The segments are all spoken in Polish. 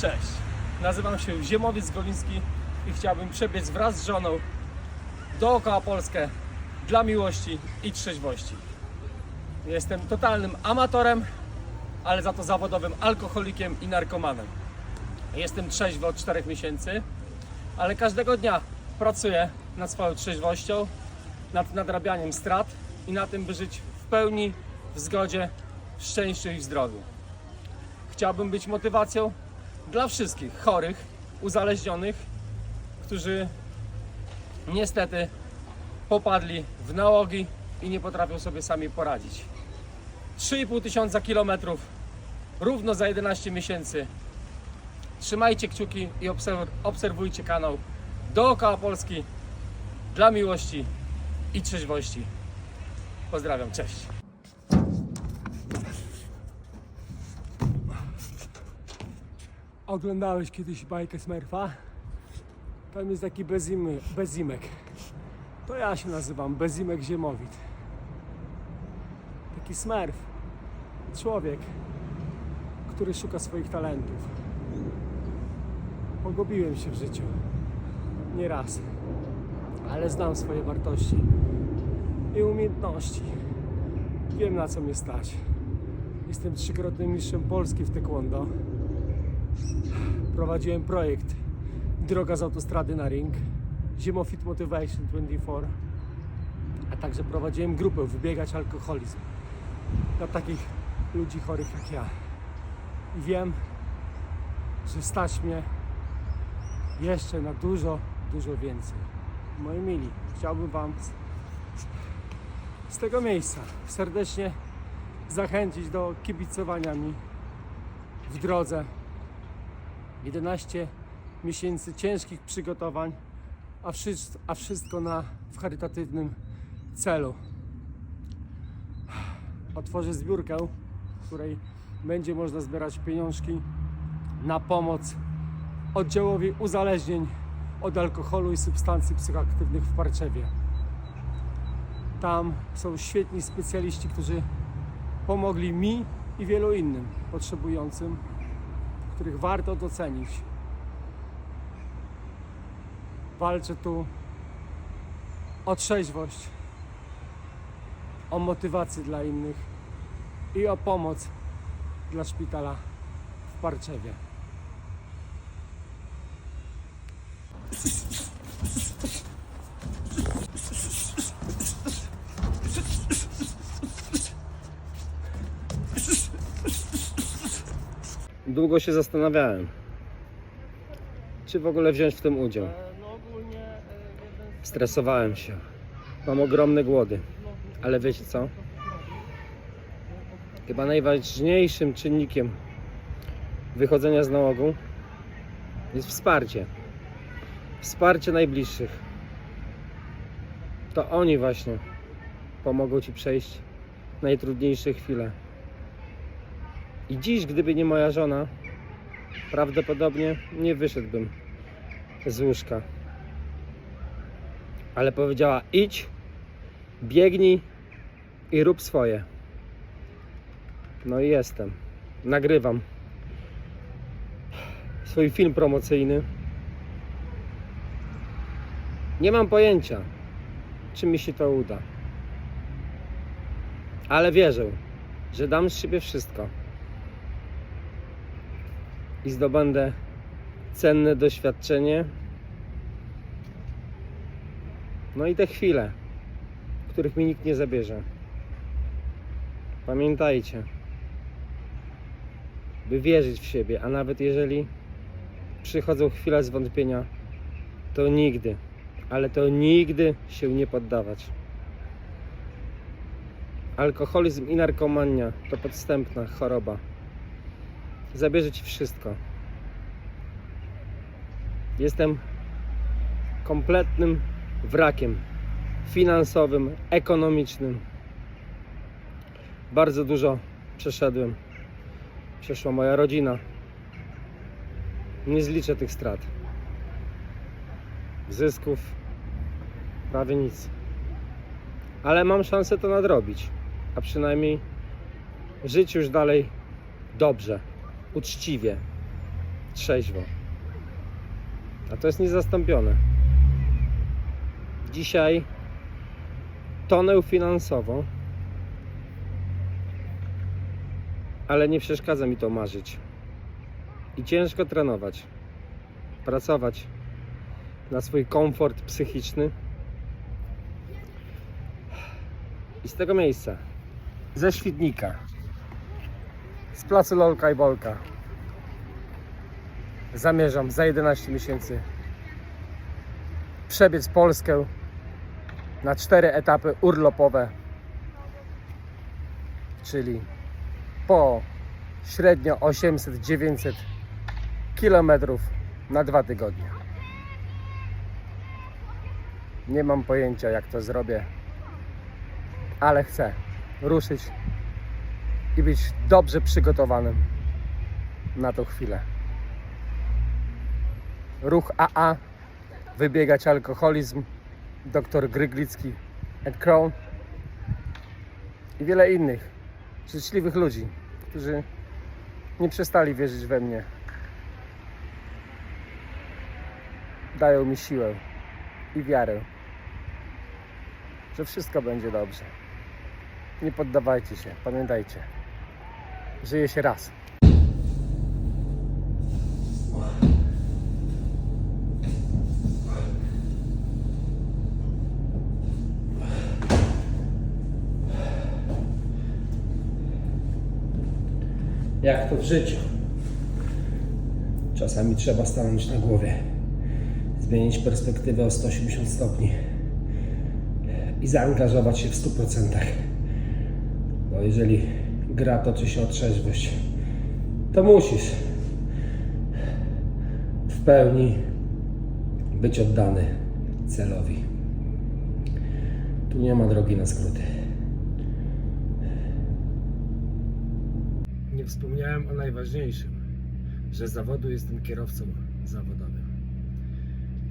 Cześć, nazywam się Ziemowiec Goliński i chciałbym przebiec wraz z żoną dookoła Polskę dla miłości i trzeźwości. Jestem totalnym amatorem, ale za to zawodowym alkoholikiem i narkomanem. Jestem trzeźwy od 4 miesięcy, ale każdego dnia pracuję nad swoją trzeźwością, nad nadrabianiem strat i na tym, by żyć w pełni, w zgodzie, w szczęściu i w zdrowiu. Chciałbym być motywacją dla wszystkich chorych, uzależnionych, którzy niestety popadli w nałogi i nie potrafią sobie sami poradzić. 3,5 tysiąca kilometrów równo za 11 miesięcy. Trzymajcie kciuki i obserw- obserwujcie kanał dookoła Polski dla miłości i trzeźwości. Pozdrawiam, cześć. Oglądałeś kiedyś bajkę Smurfa? Tam jest taki bezimy, bezimek. To ja się nazywam Bezimek Ziemowit. Taki Smurf. Człowiek, który szuka swoich talentów. Pogubiłem się w życiu. Nie raz. Ale znam swoje wartości i umiejętności. Wiem na co mnie stać. Jestem trzykrotnym mistrzem Polski w taekwondo prowadziłem projekt Droga z autostrady na ring, Zimofit Motivation 24, a także prowadziłem grupę Wybiegać Alkoholizm dla takich ludzi chorych jak ja. I wiem, że stać mnie jeszcze na dużo, dużo więcej. Moi mili, chciałbym Wam z, tego miejsca serdecznie zachęcić do kibicowania mi w drodze 11 miesięcy ciężkich przygotowań, a wszystko, a wszystko na, w charytatywnym celu. Otworzę zbiórkę, w której będzie można zbierać pieniążki na pomoc oddziałowi uzależnień od alkoholu i substancji psychoaktywnych w Parczewie. Tam są świetni specjaliści, którzy pomogli mi i wielu innym potrzebującym których warto docenić. Walczę tu o trzeźwość, o motywację dla innych i o pomoc dla szpitala w Parczewie. Długo się zastanawiałem, czy w ogóle wziąć w tym udział. Stresowałem się. Mam ogromne głody. Ale wiecie co? Chyba najważniejszym czynnikiem wychodzenia z nałogu jest wsparcie. Wsparcie najbliższych. To oni właśnie pomogą Ci przejść najtrudniejsze chwile. I dziś, gdyby nie moja żona, prawdopodobnie nie wyszedłbym z łóżka. Ale powiedziała: idź, biegnij i rób swoje. No i jestem. Nagrywam swój film promocyjny. Nie mam pojęcia, czy mi się to uda. Ale wierzę, że dam z siebie wszystko i zdobędę cenne doświadczenie. No i te chwile, których mi nikt nie zabierze. Pamiętajcie, by wierzyć w siebie, a nawet jeżeli przychodzą chwile zwątpienia, to nigdy, ale to nigdy się nie poddawać. Alkoholizm i narkomania to podstępna choroba zabierze ci wszystko. Jestem kompletnym wrakiem finansowym, ekonomicznym. Bardzo dużo przeszedłem. Przeszła moja rodzina. Nie zliczę tych strat. Zysków prawie nic. Ale mam szansę to nadrobić, a przynajmniej żyć już dalej dobrze uczciwie. trzeźwo. A to jest niezastąpione. Dzisiaj tonę finansowo, ale nie przeszkadza mi to marzyć. I ciężko trenować, pracować na swój komfort psychiczny. I z tego miejsca, ze Świdnika, z placu Lolka i Bolka, zamierzam za 11 miesięcy przebiec Polskę na cztery etapy urlopowe, czyli po średnio 800-900 kilometrów na dwa tygodnie. Nie mam pojęcia jak to zrobię, ale chcę ruszyć i być dobrze przygotowanym na tą chwilę. Ruch AA, wybiegać alkoholizm, dr Gryglicki and Crown i wiele innych życzliwych ludzi, którzy nie przestali wierzyć we mnie. Dają mi siłę i wiarę, że wszystko będzie dobrze. Nie poddawajcie się, pamiętajcie, żyje się raz. Jak to w życiu. Czasami trzeba stanąć na głowie, zmienić perspektywę o 180 stopni i zaangażować się w 100%. Bo jeżeli gra toczy się o trzeźwość, to musisz w pełni być oddany celowi. Tu nie ma drogi na skróty. Nie wspomniałem o najważniejszym, że zawodu jestem kierowcą zawodowym.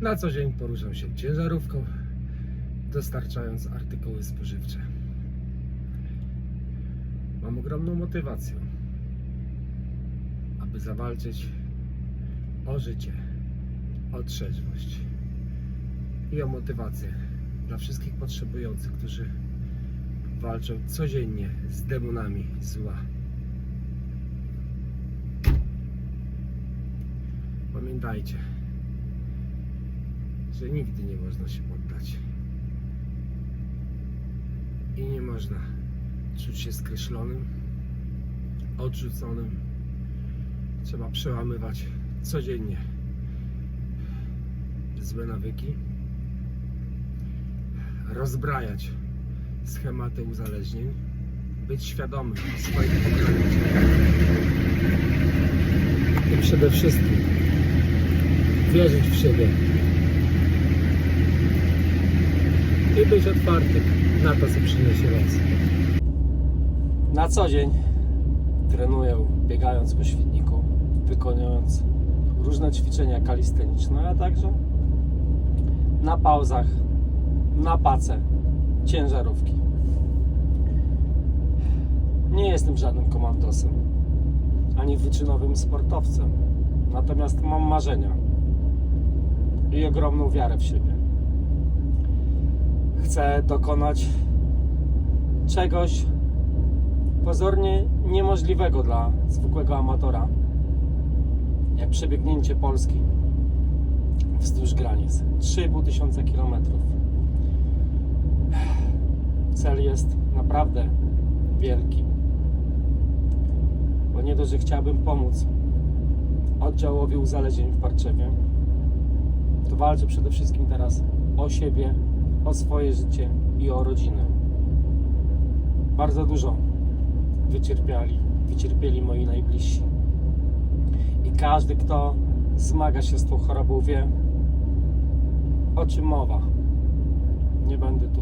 Na co dzień poruszam się ciężarówką, dostarczając artykuły spożywcze. Mam ogromną motywację, aby zawalczyć o życie, o trzeźwość i o motywację dla wszystkich potrzebujących, którzy walczą codziennie z demonami zła. Pamiętajcie, że nigdy nie można się poddać. I nie można czuć się skreślonym, odrzuconym. Trzeba przełamywać codziennie złe nawyki, rozbrajać schematy uzależnień, być świadomym swoich ograniczeń. I przede wszystkim wierzyć w siebie i być otwartym na to, co przyniesie los. Na co dzień trenuję biegając po świetniku, wykonując różne ćwiczenia kalisteniczne, a także na pauzach, na pace, ciężarówki. Nie jestem żadnym komandosem, ani wyczynowym sportowcem. Natomiast mam marzenia i ogromną wiarę w siebie. Chcę dokonać czegoś pozornie niemożliwego dla zwykłego amatora, jak przebiegnięcie Polski wzdłuż granic 3,5 tysiąca kilometrów. Cel jest naprawdę wielki, bo nie dość, że chciałbym pomóc oddziałowi uzależnień w Parczewie, to walczę przede wszystkim teraz o siebie, o swoje życie i o rodzinę. Bardzo dużo wycierpiali, wycierpieli moi najbliżsi. I każdy, kto zmaga się z tą chorobą, wie, o czym mowa. Nie będę tu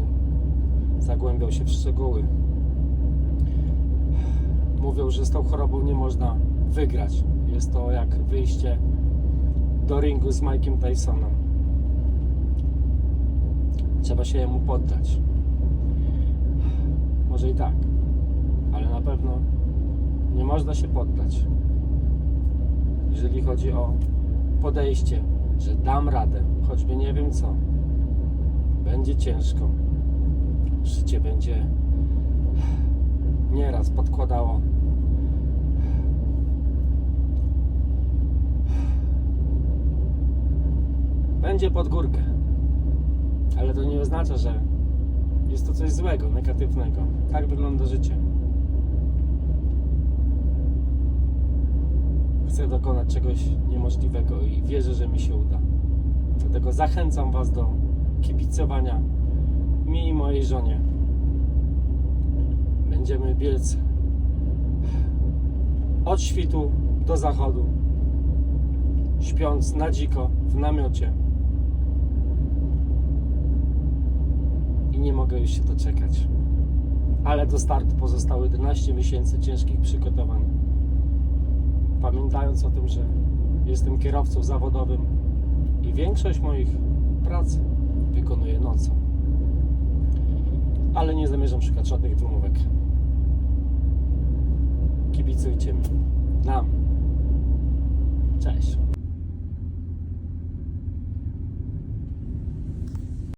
zagłębiał się w szczegóły. Mówią, że z tą chorobą nie można wygrać. Jest to jak wyjście do ringu z Mike'em Tysonem. Trzeba się jemu poddać. Może i tak, ale na pewno nie można się poddać. jeżeli chodzi o podejście, że dam radę, choćby nie wiem co. Będzie ciężko. Życie będzie nieraz podkładało. Będzie pod górkę. Ale to nie oznacza, że jest to coś złego, negatywnego. Tak wygląda życie. Chcę dokonać czegoś niemożliwego i wierzę, że mi się uda. Dlatego zachęcam Was do kibicowania mi i mojej żonie. Będziemy biec od świtu do zachodu, śpiąc na dziko w namiocie. I nie mogę już się doczekać. Ale do startu pozostało 11 miesięcy ciężkich przygotowań pamiętając o tym, że jestem kierowcą zawodowym i większość moich prac wykonuję nocą. Ale nie zamierzam szukać żadnych wymówek. Kibicujcie mi. Nam. Cześć.